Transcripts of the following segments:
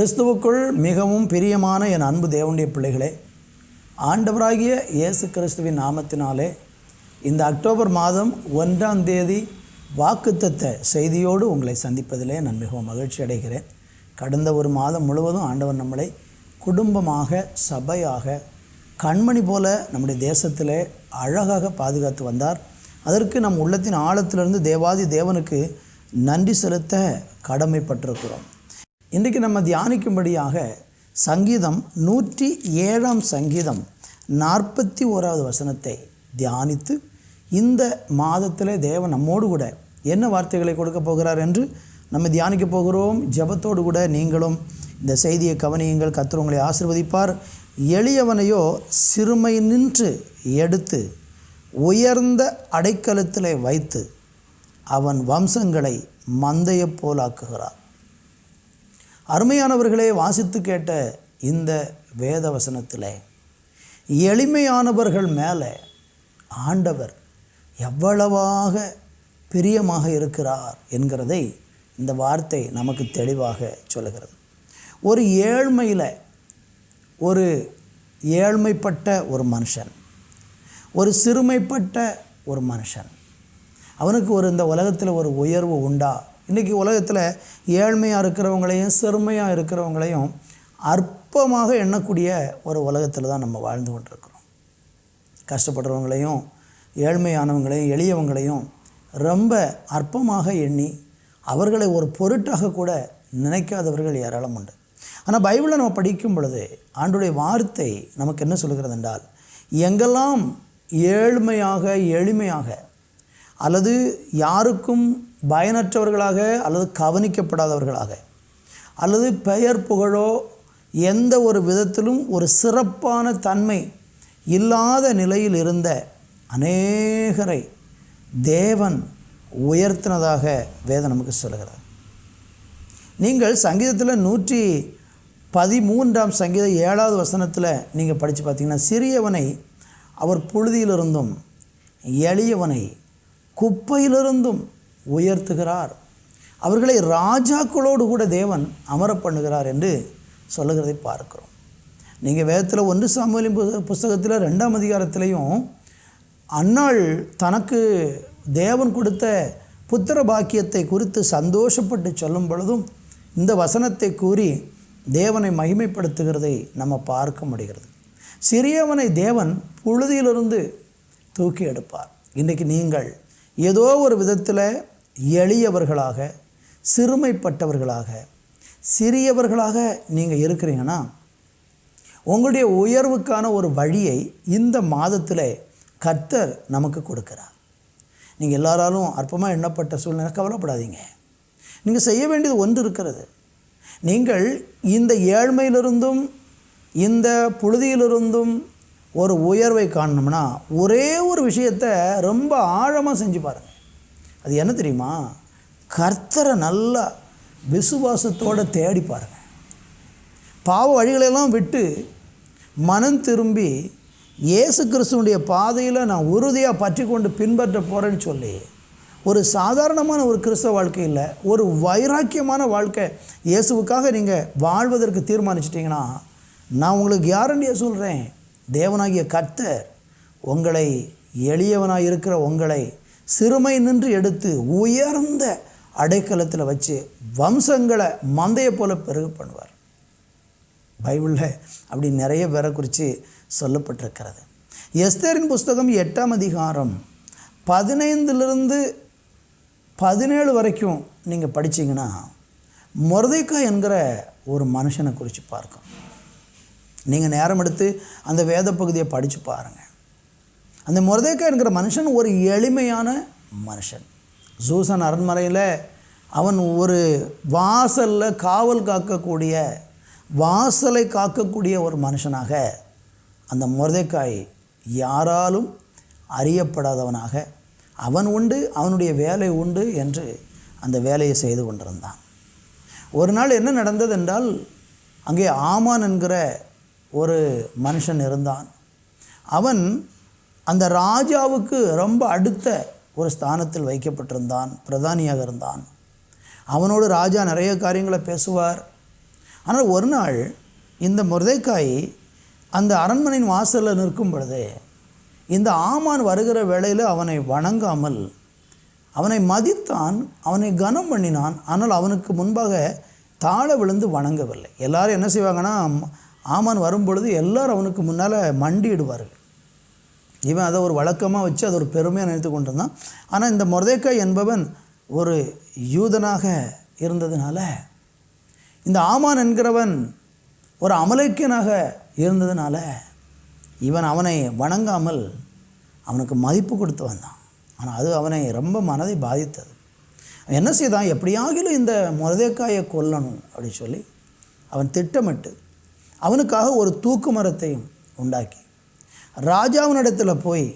கிறிஸ்துவுக்குள் மிகவும் பிரியமான என் அன்பு தேவனுடைய பிள்ளைகளே ஆண்டவராகிய இயேசு கிறிஸ்துவின் நாமத்தினாலே இந்த அக்டோபர் மாதம் ஒன்றாம் தேதி வாக்குத்தத்த செய்தியோடு உங்களை சந்திப்பதிலே நான் மிகவும் மகிழ்ச்சி அடைகிறேன். கடந்த ஒரு மாதம் முழுவதும் ஆண்டவர் நம்மளை குடும்பமாக சபையாக கண்மணி போல நம்முடைய தேசத்திலே அழகாக பாதுகாத்து வந்தார். அதற்கு நம் உள்ளத்தின் ஆழத்திலிருந்து தேவாதி தேவனுக்கு நன்றி செலுத்த கடமைப்பட்டிருக்கிறோம். இன்றைக்கு நம்ம தியானிக்கும்படியாக சங்கீதம் நூற்றி ஏழாம் சங்கீதம் நாற்பத்தி ஓராவது வசனத்தை தியானித்து இந்த மாதத்திலே தேவன் நம்மோடு கூட என்ன வார்த்தைகளை கொடுக்க போகிறார் என்று நம்ம தியானிக்க போகிறோம். ஜெபத்தோடு கூட நீங்களும் இந்த செய்தியை கவனியுங்கள். கர்த்தர் உங்களை ஆசிர்வதிப்பார். எளியவனையோ சிறுமை நின்று எடுத்து உயர்ந்த அடைக்கலத்திலே வைத்து அவன் வம்சங்களை மந்தையப் போலாக்குகிறார். அருமையானவர்களே வாசித்து கேட்ட இந்த வேத வசனத்தில் எளிமையானவர்கள் மேலே ஆண்டவர் எவ்வளவாக பிரியமாக இருக்கிறார் என்கிறதை இந்த வார்த்தை நமக்கு தெளிவாக சொல்லுகிறது. ஒரு ஏழ்மையில் ஒரு ஏழ்மைப்பட்ட ஒரு மனுஷன் ஒரு சிறுமைப்பட்ட ஒரு மனுஷன் அவனுக்கு ஒரு இந்த உலகத்தில் ஒரு உயர்வு உண்டா? இன்றைக்கி உலகத்தில் ஏழ்மையாக இருக்கிறவங்களையும் சிறுமையாக இருக்கிறவங்களையும் அற்பமாக எண்ணக்கூடிய ஒரு உலகத்தில் தான் நம்ம வாழ்ந்து கொண்டிருக்கிறோம். கஷ்டப்படுறவங்களையும் ஏழ்மையானவங்களையும் எளியவங்களையும் ரொம்ப அற்பமாக எண்ணி அவர்களை ஒரு பொருட்டாக கூட நினைக்காதவர்கள் ஏராளம் உண்டு. ஆனால் பைபிளை நம்ம படிக்கும் பொழுது ஆண்டுடைய வார்த்தை நமக்கு என்ன சொல்கிறது என்றால் எங்கெல்லாம் ஏழ்மையாக எளிமையாக அல்லது யாருக்கும் பயனற்றவர்களாக அல்லது கவனிக்கப்படாதவர்களாக அல்லது பெயர் புகழோ எந்த ஒரு விதத்திலும் ஒரு சிறப்பான தன்மை இல்லாத நிலையில் இருந்த அநேகரை தேவன் உயர்த்தினதாக வேதம் நமக்கு சொல்கிறார் நீங்கள் சங்கீதத்தில் நூற்றி பதிமூன்றாம் சங்கீத ஏழாவது வசனத்தில் நீங்கள் படித்து பார்த்தீங்கன்னா சிறியவனை அவர் புழுதியிலிருந்தும் எளியவனை குப்பையிலிருந்தும் உயர்த்துகிறார். அவர்களை ராஜாக்களோடு கூட தேவன் அமர பண்ணுகிறார் என்று சொல்லுகிறதை பார்க்கிறோம். நீங்கள் வேதத்தில் ஒன்று சாமுவேலின் புஸ்த- புஸ்தகத்தில் ரெண்டாம் அதிகாரத்திலையும் அன்னாள் தனக்கு தேவன் கொடுத்த புத்திர பாக்கியத்தை குறித்து சந்தோஷப்பட்டு சொல்லும் பொழுதும் இந்த வசனத்தை கூறி தேவனை மகிமைப்படுத்துகிறதை நம்ம பார்க்க முடிகிறது. சிறியவனை தேவன் புழுதியிலிருந்து தூக்கி எடுப்பார். இன்றைக்கு நீங்கள் ஏதோ ஒரு விதத்தில் எளியவர்களாக சிறுமைப்பட்டவர்களாக சிறியவர்களாக நீங்கள் இருக்கிறீங்கன்னா உங்களுடைய உயர்வுக்கான ஒரு வழியை இந்த மாதத்தில் கர்த்தர் நமக்கு கொடுக்கிறார். நீங்கள் எல்லாராலும் அற்பமாக எண்ணப்பட்ட சூழ்நிலை கவலைப்படாதீங்க. நீங்கள் செய்ய வேண்டியது ஒன்று இருக்கிறது. நீங்கள் இந்த ஏழ்மையிலிருந்தும் இந்த புழுதியிலிருந்தும் ஒரு உயர்வை காணணும்னா ஒரே ஒரு விஷயத்தை ரொம்ப ஆழமாக செஞ்சு பாருங்கள் அது என்ன தெரியுமா? கர்த்தரை நல்லா விசுவாசத்தோடு தேடி பாருங்கள் பாவ வழிகளெல்லாம் விட்டு மனம் திரும்பி இயேசு கிறிஸ்துவனுடைய பாதையில் நான் உறுதியாக பற்றி கொண்டு பின்பற்ற போகிறேன்னு சொல்லி ஒரு சாதாரணமான ஒரு கிறிஸ்தவ வாழ்க்கை இல்லை ஒரு வைராக்கியமான வாழ்க்கை இயேசுவுக்காக நீங்கள் வாழ்வதற்கு தீர்மானிச்சிட்டிங்கன்னா நான் உங்களுக்கு கேரண்டியாக சொல்கிறேன் தேவனாகிய கர்த்தர் உங்களை எளியவனாக இருக்கிற உங்களை சிறுமை நின்று எடுத்து உயர்ந்த அடைக்கலத்தில் வச்சு வம்சங்களை மந்தையை போல பெருக பண்ணுவார். பைபிளில் அப்படி நிறைய பேரை குறித்து சொல்லப்பட்டிருக்கிறது. எஸ்தரின் புஸ்தகம் எட்டாம் அதிகாரம் பதினைந்துலேருந்து பதினேழு வரைக்கும் நீங்கள் படிச்சீங்கன்னா மொரதைக்கா என்கிற ஒரு மனுஷனை குறித்து பார்க்கும் நீங்கள் நேரம் எடுத்து அந்த வேத பகுதியை படித்து பாருங்கள் அந்த முரதேக்கா என்கிற மனுஷன் ஒரு எளிமையான மனுஷன். சூசன் அரண்மனையில் அவன் ஒரு வாசலில் காவல் காக்கக்கூடிய வாசலை காக்கக்கூடிய ஒரு மனுஷனாக அந்த மொர்தேக்காய் யாராலும் அறியப்படாதவனாக அவன் உண்டு அவனுடைய வேலை உண்டு என்று அந்த வேலையை செய்து கொண்டிருந்தான். ஒரு நாள் என்ன நடந்தது என்றால் அங்கே ஆமான் என்கிற ஒரு மனுஷன் இருந்தான். அவன் அந்த ராஜாவுக்கு ரொம்ப அடுத்த ஒரு ஸ்தானத்தில் வைக்கப்பட்டிருந்தான் பிரதானியாக இருந்தான். அவனோடு ராஜா நிறைய காரியங்களை பேசுவார். ஆனால் ஒரு நாள் இந்த முருதைக்காய் அந்த அரண்மனையின் வாசலில் நிற்கும் பொழுது இந்த ஆமான் வருகிற வேளையில் அவனை வணங்காமல் அவனை மதித்தான் அவனை கனம் பண்ணினான். ஆனால் அவனுக்கு முன்பாக தாழ விழுந்து வணங்கவில்லை. எல்லாரும் என்ன செய்வாங்கன்னா ஆமான் வரும்பொழுது எல்லோரும் அவனுக்கு முன்னால் மண்டியிடுவார்கள் இவன் அதை ஒரு வழக்கமாக வச்சு அதை ஒரு பெருமையாக நினைத்து கொண்டிருந்தான். ஆனால் இந்த மொர்தேக்காய் என்பவன் ஒரு யூதனாக இருந்ததுனால இந்த ஆமான் என்கிறவன் ஒரு அமலைக்கியனாக இருந்ததுனால இவன் அவனை வணங்காமல் அவனுக்கு மதிப்பு கொடுத்து வந்தான். ஆனால் அது அவனை ரொம்ப மனதை பாதித்தது. என்ன செய்தான்? எப்படியாகிலும் இந்த முரதேக்காயை கொல்லணும் அப்படின்னு சொல்லி அவன் திட்டமிட்டு அவனுக்காக ஒரு தூக்கு மரத்தையும் உண்டாக்கி. ராஜாவினிடத்தில் போய்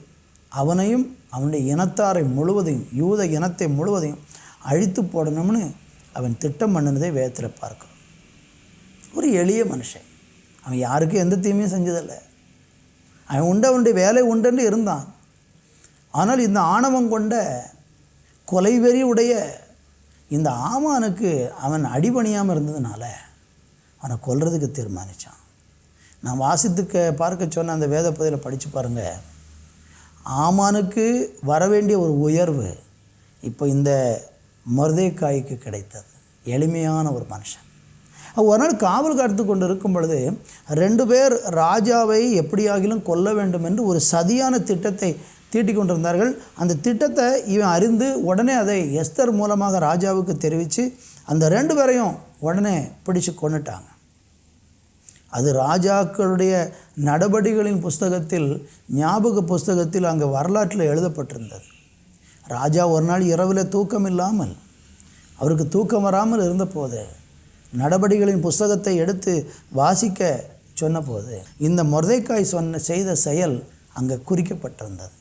அவனையும் அவனுடைய இனத்தாரை முழுவதையும் யூத இனத்தை முழுவதையும் அழித்து போடணும்னு அவன் திட்டம் பண்ணினதை வேதத்தில் பார்க்கணும் ஒரு எளிய மனுஷன். அவன் யாருக்கும் எந்த தீமையும் செஞ்சதில்லை. அவன் உண்டு அவனுடைய வேலை உண்டுன்னு இருந்தான். ஆனால் இந்த ஆணவம் கொண்ட கொலைவெறி உடைய இந்த ஆமானுக்கு அவன் அடிபணியாமல் இருந்ததுனால அவனை கொல்றதுக்கு தீர்மானித்தான் நான் வாசித்துக்க பார்க்க சொன்ன அந்த வேத பகுதியில் படித்து பாருங்கள் ஆமானுக்கு வரவேண்டிய ஒரு உயர்வு இப்போ இந்த மருதேக்காய்க்கு கிடைத்தது. எளிமையான ஒரு மனுஷன். ஒரு நாள் காவல் காத்து கொண்டு இருக்கும் பொழுது ரெண்டு பேர் ராஜாவை எப்படியாகிலும் கொல்ல வேண்டும் என்று ஒரு சதியான திட்டத்தை தீட்டிக் கொண்டிருந்தார்கள். அந்த திட்டத்தை இவன் அறிந்து உடனே அதை எஸ்தர் மூலமாக ராஜாவுக்கு தெரிவித்து அந்த ரெண்டு பேரையும் உடனே பிடிச்சு கொண்டுட்டாங்க அது ராஜாக்களுடைய நடபடிகளின் புஸ்தகத்தில் ஞாபக புஸ்தகத்தில் அங்கே வரலாற்றில் எழுதப்பட்டிருந்தது. ராஜா ஒரு நாள் இரவில் தூக்கம் இல்லாமல் அவருக்கு தூக்கம் வராமல் இருந்தபோது நடபடிகளின் புஸ்தகத்தை எடுத்து வாசிக்க சொன்னபோது இந்த மொர்தைக்காய் சொன்ன செய்த செயல் அங்கே குறிக்கப்பட்டிருந்தது.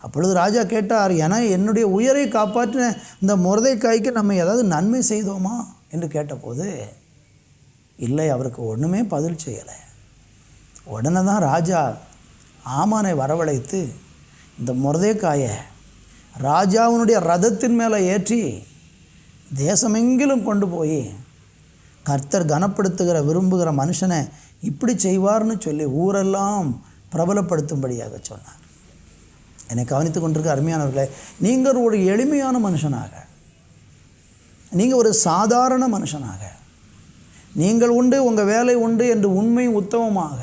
அப்பொழுது ராஜா கேட்டார் என என்னுடைய உயிரை காப்பாற்றின இந்த முரதைக்காய்க்கு நம்ம ஏதாவது நன்மை செய்தோமா? என்று கேட்டபோது இல்லை அவருக்கு ஒன்றுமே பதில் செய்யலை. உடனே தான் ராஜா ஆமானை வரவழைத்து இந்த முரதேக்காயை ராஜாவினுடைய ரதத்தின் மேலே ஏற்றி தேசமெங்கிலும் கொண்டு போய் கர்த்தர் கனப்படுத்துகிற விரும்புகிற மனுஷனை இப்படி செய்வார்னு சொல்லி ஊரெல்லாம் பிரபலப்படுத்தும்படியாக சொன்னார். என்னை கவனித்து கொண்டிருக்க அருமையானவர்களே நீங்கள் ஒரு எளிமையான மனுஷனாக நீங்கள் ஒரு சாதாரண மனுஷனாக நீங்கள் உண்டு உங்கள் வேலை உண்டு என்று உண்மை உத்தமமாக.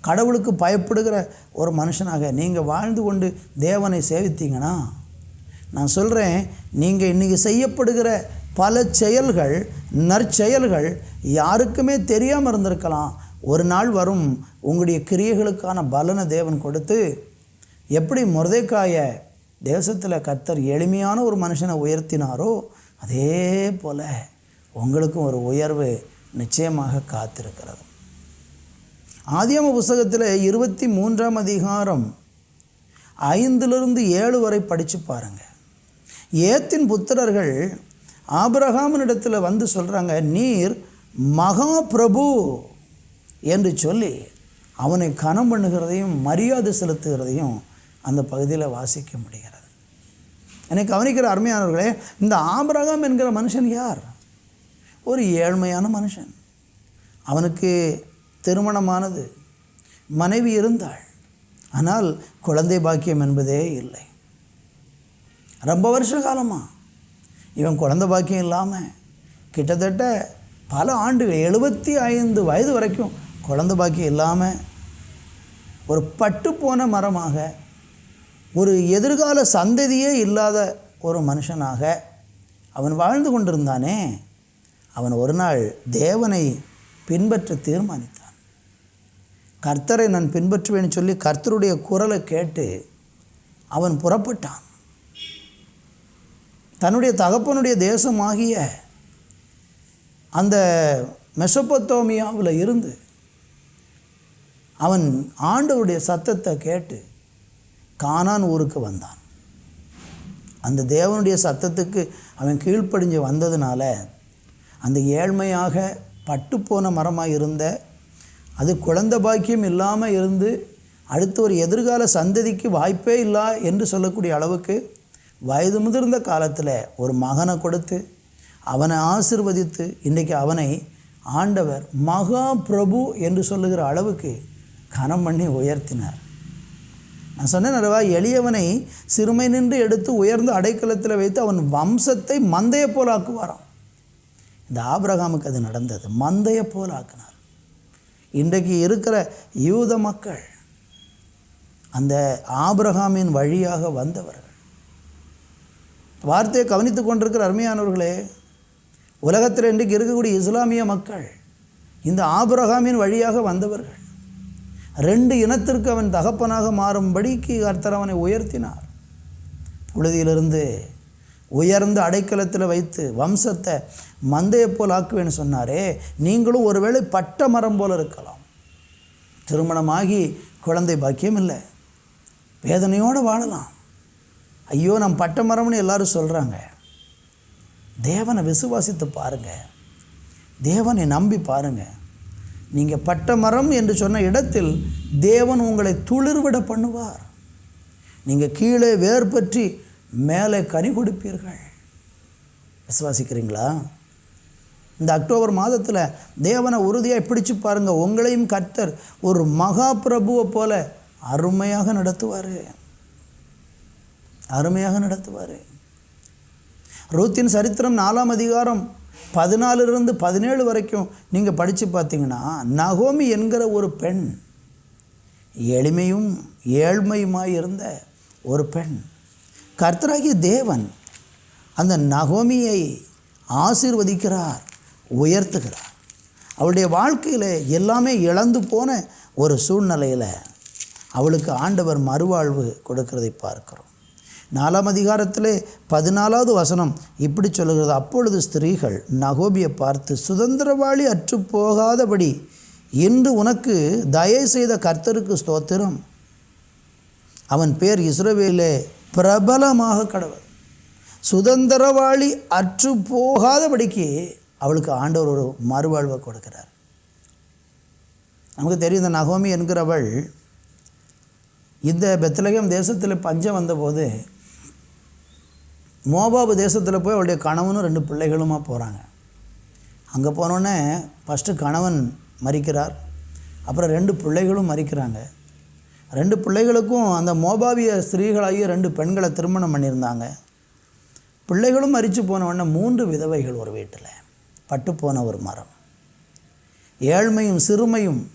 கடவுளுக்கு பயப்படுகிற ஒரு மனுஷனாக நீங்கள் வாழ்ந்து கொண்டு தேவனை சேவித்தீங்கன்னா நான் சொல்கிறேன் நீங்கள் இன்றைக்கி செய்யப்படுகிற பல செயல்கள் நற்செயல்கள் யாருக்குமே தெரியாமல் இருந்திருக்கலாம். ஒரு நாள் வரும் உங்களுடைய கிரியைகளுக்கான பலனை தேவன் கொடுத்து எப்படி முருதைக்காய தேசத்தில் கத்தர் எளிமையான ஒரு மனுஷனை உயர்த்தினாரோ அதே போல் உங்களுக்கும் ஒரு உயர்வு நிச்சயமாக காத்திருக்கிறது. ஆதியம புஸ்தகத்தில் இருபத்தி மூன்றாம் அதிகாரம் ஐந்திலிருந்து ஏழு வரை படித்து பாருங்கள் ஏத்தின் புத்திரர்கள் ஆபிரகாமனிடத்தில் வந்து சொல்கிறாங்க நீர் மகா பிரபு என்று சொல்லி அவனை கனம் பண்ணுகிறதையும் மரியாதை செலுத்துகிறதையும் அந்த பகுதியில் வாசிக்க முடிகிறது. என்னை கவனிக்கிற அருமையானவர்களே இந்த ஆபிரகாம் என்கிற மனுஷன் யார்? ஒரு ஏழ்மையான மனுஷன். அவனுக்கு திருமணமானது. மனைவி இருந்தாள். ஆனால் குழந்தை பாக்கியம் என்பதே இல்லை. ரொம்ப வருஷ காலமாக இவன் குழந்தை பாக்கியம் இல்லாமல் கிட்டத்தட்ட பல ஆண்டுகள் எழுபத்தி ஐந்து வயது வரைக்கும் குழந்தை பாக்கியம் இல்லாமல் ஒரு பட்டு போன மரமாக ஒரு எதிர்கால சந்ததியே இல்லாத ஒரு மனுஷனாக அவன் வாழ்ந்து கொண்டிருந்தானே. அவன் ஒரு நாள் தேவனை பின்பற்ற தீர்மானித்தான். கர்த்தரை நான் பின்பற்றுவேன்னு சொல்லி கர்த்தருடைய குரலை கேட்டு அவன் புறப்பட்டான். தன்னுடைய தகப்பனுடைய தேசமாகிய அந்த மெசப்பத்தோமியாவில் இருந்து அவன் ஆண்டவருடைய சத்தத்தை கேட்டு கானான் ஊருக்கு வந்தான். அந்த தேவனுடைய சத்தத்துக்கு அவன் கீழ்ப்படிஞ்சு வந்ததுனால அந்த ஏழ்மையாக பட்டுப்போன மரமாக இருந்த அது குழந்த பாக்கியம் இல்லாமல் இருந்து அடுத்த ஒரு எதிர்கால சந்ததிக்கு வாய்ப்பே இல்லை என்று சொல்லக்கூடிய அளவுக்கு வயது முதிர்ந்த காலத்தில் ஒரு மகனை கொடுத்து அவனை ஆசிர்வதித்து இன்றைக்கு அவனை ஆண்டவர் மகா பிரபு என்று சொல்லுகிற அளவுக்கு கனம் பண்ணி உயர்த்தினார். நான் சொன்னேன் அல்லவா எளியவனை சிறுமை நின்று எடுத்து உயர்ந்த அடைக்கலத்தில் வைத்து அவன் வம்சத்தை மந்தைய போலாக்குவாராம். இந்த ஆபிரகாமுக்கு அது நடந்தது. மந்தையை போல் ஆக்கினார். இன்றைக்கு இருக்கிற யூத மக்கள் அந்த ஆபிரகாமின் வழியாக வந்தவர்கள். வார்த்தையை கவனித்து கொண்டிருக்கிற அருமையானவர்களே உலகத்தில் இன்றைக்கு இருக்கக்கூடிய இஸ்லாமிய மக்கள் இந்த ஆபிரகாமின் வழியாக வந்தவர்கள். ரெண்டு இனத்திற்கு அவன் தகப்பனாக மாறும்படிக்கு கர்த்தர் அவனை உயர்த்தினார். புழுதியிலிருந்து உயர்ந்த அடைக்கலத்தில் வைத்து வம்சத்தை மந்தையை போல் ஆக்குவேன்னு சொன்னாரே நீங்களும் ஒருவேளை பட்ட மரம் போல் இருக்கலாம். திருமணமாகி குழந்தை பாக்கியம் இல்லை. வேதனையோடு வாழலாம். ஐயோ நம் பட்ட மரம்னு எல்லாரும் சொல்கிறாங்க தேவனை விசுவாசித்து பாருங்கள் தேவனை நம்பி பாருங்கள் நீங்கள் பட்ட மரம் என்று சொன்ன இடத்தில் தேவன் உங்களை துளிர்விட பண்ணுவார். நீங்கள் கீழே வேர் பற்றி மேலே கனி கொடுப்பீர்கள். விசுவாசிக்கிறீங்களா? இந்த அக்டோபர் மாதத்தில் தேவனை உறுதியாக பிடிச்சு பாருங்கள் உங்களையும் கர்த்தர் ஒரு மகா பிரபுவை போல அருமையாக நடத்துவார். அருமையாக நடத்துவார். ரூத்தின் சரித்திரம் நாலாம் அதிகாரம் பதினாலிருந்து பதினேழு வரைக்கும் நீங்கள் படித்து பார்த்தீங்கன்னா நகோமி என்கிற ஒரு பெண் எளிமையும் ஏழ்மையுமாய் இருந்த ஒரு பெண் கர்த்தராகிய தேவன் அந்த நகோமியை ஆசிர்வதிக்கிறார் உயர்த்துகிறார். அவளுடைய வாழ்க்கையில் எல்லாமே இழந்து போன ஒரு சூழ்நிலையில் அவளுக்கு ஆண்டவர் மறுவாழ்வு கொடுக்கிறதை பார்க்கிறோம். நாலாம் அதிகாரத்தில் பதினாலாவது வசனம் இப்படி சொல்லுகிறது அப்பொழுது ஸ்திரீகள் நகோபியை பார்த்து சுதந்திரவாளி அற்று போகாதபடி இன்று உனக்கு தயவு செய்த கர்த்தருக்கு ஸ்தோத்திரம். அவன் பேர் இஸ்ரோவேலே பிரபலமாக கடவுள் சுதந்திரவாளி அற்று போகாதபடிக்கு அவளுக்கு ஆண்டவர் ஒரு மறுவாழ்வை கொடுக்கிறார். நமக்கு தெரியும் இந்த நகோமி என்கிறவள் இந்த பெத்தலகம் தேசத்தில் பஞ்சம் வந்தபோது மோபாபு தேசத்தில் போய் அவளுடைய கணவனும் ரெண்டு பிள்ளைகளுமா போகிறாங்க அங்கே போனோடனே ஃபஸ்ட்டு கணவன் மறிக்கிறார். அப்புறம் ரெண்டு பிள்ளைகளும் மறிக்கிறாங்க. ரெண்டு பிள்ளைகளுக்கும் அந்த மோபாவிய ஸ்திரீகளாகிய ரெண்டு பெண்களை திருமணம் பண்ணியிருந்தாங்க. பிள்ளைகளும் அரித்து போனவொடனே மூன்று விதவைகள் ஒரு வீட்டில். பட்டு போன ஒரு மரம். ஏழ்மையும் சிறுமையும்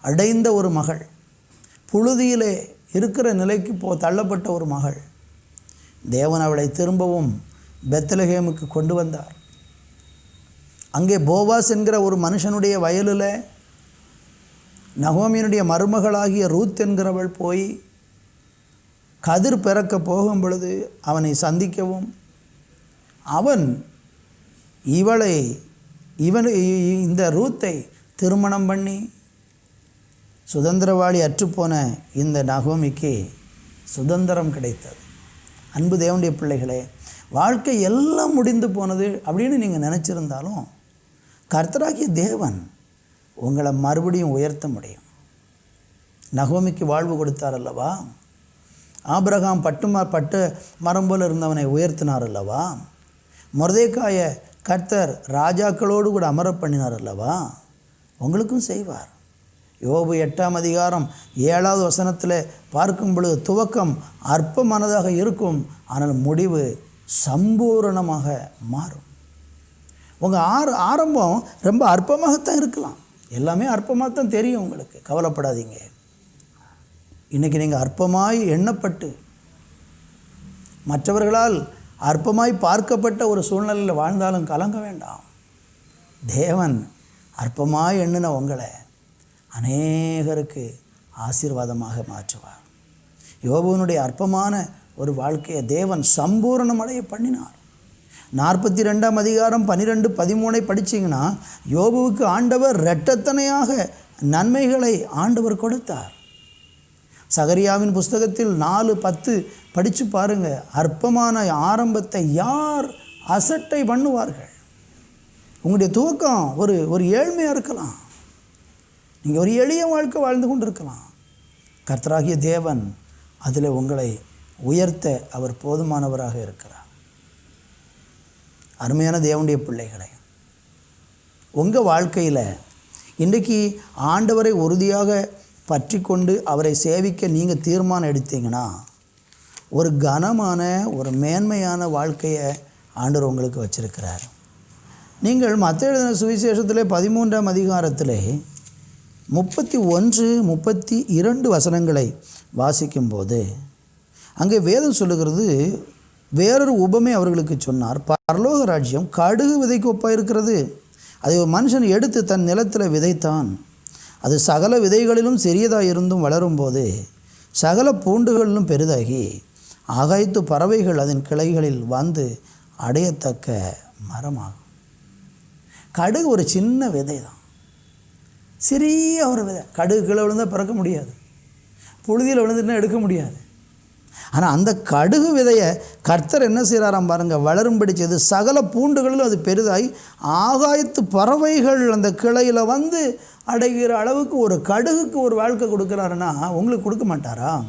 அடைந்த ஒரு மகள். புழுதியிலே இருக்கிற நிலைக்கு போ தள்ளப்பட்ட ஒரு மகள். தேவன் அவளை திரும்பவும் பெத்தலகேமுக்கு கொண்டு வந்தார். அங்கே போவாஸ் என்கிற ஒரு மனுஷனுடைய வயலில் நகோமியனுடைய மருமகளாகிய ரூத் என்கிறவள் போய் கதிர் பிறக்க போகும் பொழுது அவனை சந்திக்கவும் அவன் இவளை இவன் இந்த ரூத்தை திருமணம் பண்ணி சுதந்திரவாளி அற்றுப்போன இந்த நகோமிக்கு சுதந்திரம் கிடைத்தது. அன்பு தேவனுடைய பிள்ளைகளே வாழ்க்கை எல்லாம் முடிந்து போனது அப்படின்னு நீங்கள் நினச்சிருந்தாலும் கர்த்தராகிய தேவன் உங்களை மறுபடியும் உயர்த்த முடியும். நகோமிக்கு வாழ்வு கொடுத்தார் அல்லவா ஆபிரகாம் பட்டு ம பட்டு மரம் போல் இருந்தவனை உயர்த்தினார் அல்லவா முரதேக்காய கர்த்தர் ராஜாக்களோடு கூட அமர பண்ணினார் அல்லவா உங்களுக்கும் செய்வார். யோபு எட்டாம் அதிகாரம் ஏழாவது வசனத்தில் பார்க்கும் பொழுது துவக்கம் அற்பமானதாக இருக்கும் ஆனால் முடிவு சம்பூரணமாக மாறும். உங்கள் ஆர ஆரம்பம் ரொம்ப அற்பமாகத்தான் இருக்கலாம். எல்லாமே அற்பமாக தான் தெரியும் உங்களுக்கு. கவலைப்படாதீங்க. இன்றைக்கி நீங்கள் அற்பமாய் எண்ணப்பட்டு மற்றவர்களால் அற்பமாய் பார்க்கப்பட்ட ஒரு சூழ்நிலையில் வாழ்ந்தாலும் கலங்க வேண்டாம். தேவன் அற்பமாய் எண்ணின உங்களை அநேகருக்கு ஆசீர்வாதமாக மாற்றுவார். யோபுவனுடைய அற்பமான ஒரு வாழ்க்கையை தேவன் சம்பூரணமடைய பண்ணினார். நாற்பத்தி ரெண்டாம் அதிகாரம் பன்னிரெண்டு பதிமூணை படிச்சிங்கன்னா யோபுவுக்கு ஆண்டவர் இரட்டத்தனையாக நன்மைகளை ஆண்டவர் கொடுத்தார். சகரியாவின் புஸ்தகத்தில் நாலு பத்து படித்து பாருங்க. அற்பமான ஆரம்பத்தை யார் அசட்டை பண்ணுவார்கள்? உங்களுடைய துவக்கம் ஒரு ஒரு ஏழ்மையாக இருக்கலாம். நீங்கள் ஒரு எளிய வாழ்க்கை வாழ்ந்து கொண்டு இருக்கலாம் கர்த்தராகிய தேவன் அதில் உங்களை உயர்த்த அவர் போதுமானவராக இருக்கிறார். அருமையான தேவனுடைய பிள்ளைகளை உங்கள் வாழ்க்கையில் இன்றைக்கி ஆண்டவரை உறுதியாக பற்றி கொண்டு அவரை சேவிக்க நீங்கள் தீர்மானம் எடுத்தீங்கன்னா ஒரு கனமான ஒரு மேன்மையான வாழ்க்கையை ஆண்டவர் உங்களுக்கு வச்சிருக்கிறார். நீங்கள் மற்ற எழுதின சுவிசேஷத்தில் பதிமூன்றாம் அதிகாரத்தில் முப்பத்தி ஒன்று முப்பத்தி இரண்டு வசனங்களை வாசிக்கும்போது அங்கே வேதம் சொல்லுகிறது வேறொரு உபமை அவர்களுக்கு சொன்னார் பரலோக ராஜ்யம் கடுகு விதைக்கு ஒப்பாக இருக்கிறது அதை ஒரு மனுஷன் எடுத்து தன் நிலத்தில் விதைத்தான். அது சகல விதைகளிலும் சிறியதாக இருந்தும் வளரும்போது சகல பூண்டுகளிலும் பெரிதாகி ஆகாய்த்து பறவைகள் அதன் கிளைகளில் வந்து அடையத்தக்க மரமாகும். கடுகு ஒரு சின்ன விதை தான் சிறிய ஒரு விதை. கடுகு கீழே விழுந்தால் பிறக்க முடியாது. புழுதியில் விழுந்துட்டுனா எடுக்க முடியாது. ஆனால் அந்த கடுகு விதையை கர்த்தர் என்ன செய்கிறாராம் பாருங்கள் வளரும் பிடிச்சது சகல பூண்டுகளிலும் அது பெரிதாகி ஆகாயத்து பறவைகள் அந்த கிளையில் வந்து அடைகிற அளவுக்கு ஒரு கடுகுக்கு ஒரு வாழ்க்கை கொடுக்குறாருன்னா உங்களுக்கு கொடுக்க மாட்டாரா?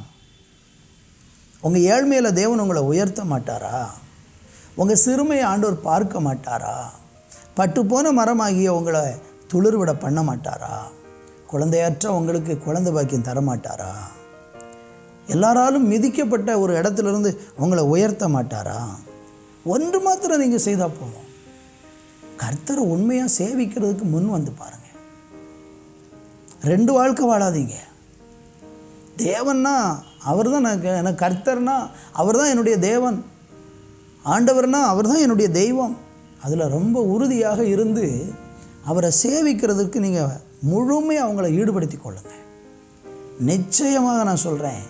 உங்கள் ஏழ்மையில் தேவன் உங்களை உயர்த்த மாட்டாரா? உங்கள் சிறுமையை ஆண்டோர் பார்க்க மாட்டாரா? பட்டு போன மரமாகிய உங்களை துளிர்விட பண்ண மாட்டாரா? குழந்தையற்ற உங்களுக்கு குழந்தை பாக்கியம் தர மாட்டாரா? எல்லாராலும் மிதிக்கப்பட்ட ஒரு இடத்துலேருந்து உங்களை உயர்த்த மாட்டாரா? ஒன்று மாத்திரம் நீங்கள் செய்தால் போதும். கர்த்தரை உண்மையாக சேவிக்கிறதுக்கு முன் வந்து பாருங்கள் ரெண்டு வாழ்க்கை வாழாதீங்க. தேவன்னா அவர் தான் எனக்கு எனக்கு கர்த்தர்னா அவர் தான் என்னுடைய தேவன். ஆண்டவர்னா அவர் தான் என்னுடைய தெய்வம். அதில் ரொம்ப உறுதியாக இருந்து அவரை சேவிக்கிறதுக்கு நீங்கள் முழுமையாக அவங்கள ஈடுபடுத்தி கொள்ளுங்கள் நிச்சயமாக நான் சொல்கிறேன்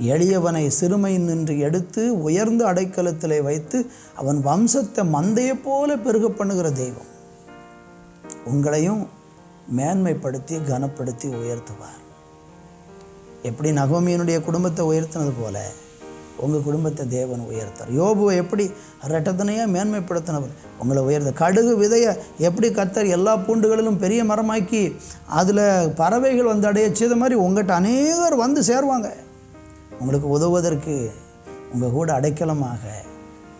எளியவனை சிறுமை நின்று எடுத்து உயர்ந்த அடைக்கலத்திலே வைத்து அவன் வம்சத்தை மந்தையைப் போல பெருக பண்ணுகிற தெய்வம். உங்களையும் மேன்மைப்படுத்தி கனப்படுத்தி உயர்த்துவார். எப்படி நகோமியனுடைய குடும்பத்தை உயர்த்தினது போல உங்கள் குடும்பத்தை தேவன் உயர்த்தார். யோபுவை எப்படி ரெட்டத்தனையாக மேன்மைப்படுத்தினவர்? உங்களை உயர்த்த கடுகு விதையை எப்படி கத்தர் எல்லா பூண்டுகளிலும் பெரிய மரமாக்கி அதில் பறவைகள் வந்து அடைய செய்த மாதிரி உங்கள்கிட்ட அநேகர் வந்து சேருவாங்க. உங்களுக்கு உதவுவதற்கு உங்கள் கூட அடைக்கலமாக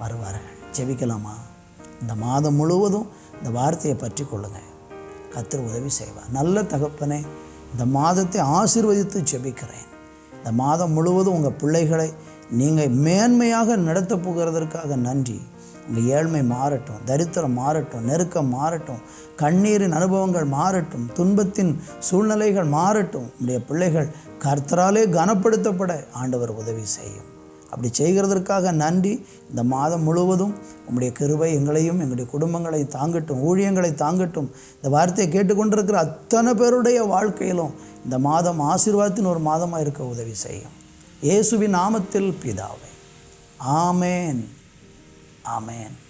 வருவார்கள். ஜெபிக்கலாமா? இந்த மாதம் முழுவதும் இந்த வார்த்தையை பற்றி கொள்ளுங்கள். கத்தர் உதவி செய்வார். நல்ல தகப்பனே இந்த மாதத்தை ஆசிர்வதித்து ஜெபிக்கிறேன். இந்த மாதம் முழுவதும் உங்கள் பிள்ளைகளை நீங்கள் மேன்மையாக நடத்தப் போகிறதற்காக நன்றி. உங்கள் ஏழ்மை மாறட்டும் தரித்திரம் மாறட்டும் நெருக்கம் மாறட்டும் கண்ணீரின் அனுபவங்கள் மாறட்டும் துன்பத்தின் சூழ்நிலைகள் மாறட்டும். உடைய பிள்ளைகள் கர்த்தராலே கனப்படுத்தப்பட ஆண்டவர் உதவி செய்யும். அப்படி செய்கிறதற்காக நன்றி. இந்த மாதம் முழுவதும் உங்களுடைய கிருபை எங்களையும் எங்களுடைய குடும்பங்களை தாங்கட்டும் ஊழியங்களை தாங்கட்டும். இந்த வார்த்தையை கேட்டுக்கொண்டிருக்கிற அத்தனை பேருடைய வாழ்க்கையிலும் இந்த மாதம் ஆசீர்வாதத்தின் ஒரு மாதமாக இருக்க உதவி செய்யும். இயேசுவின் நாமத்தில் பிதாவை. ஆமேன். ஆமேன்.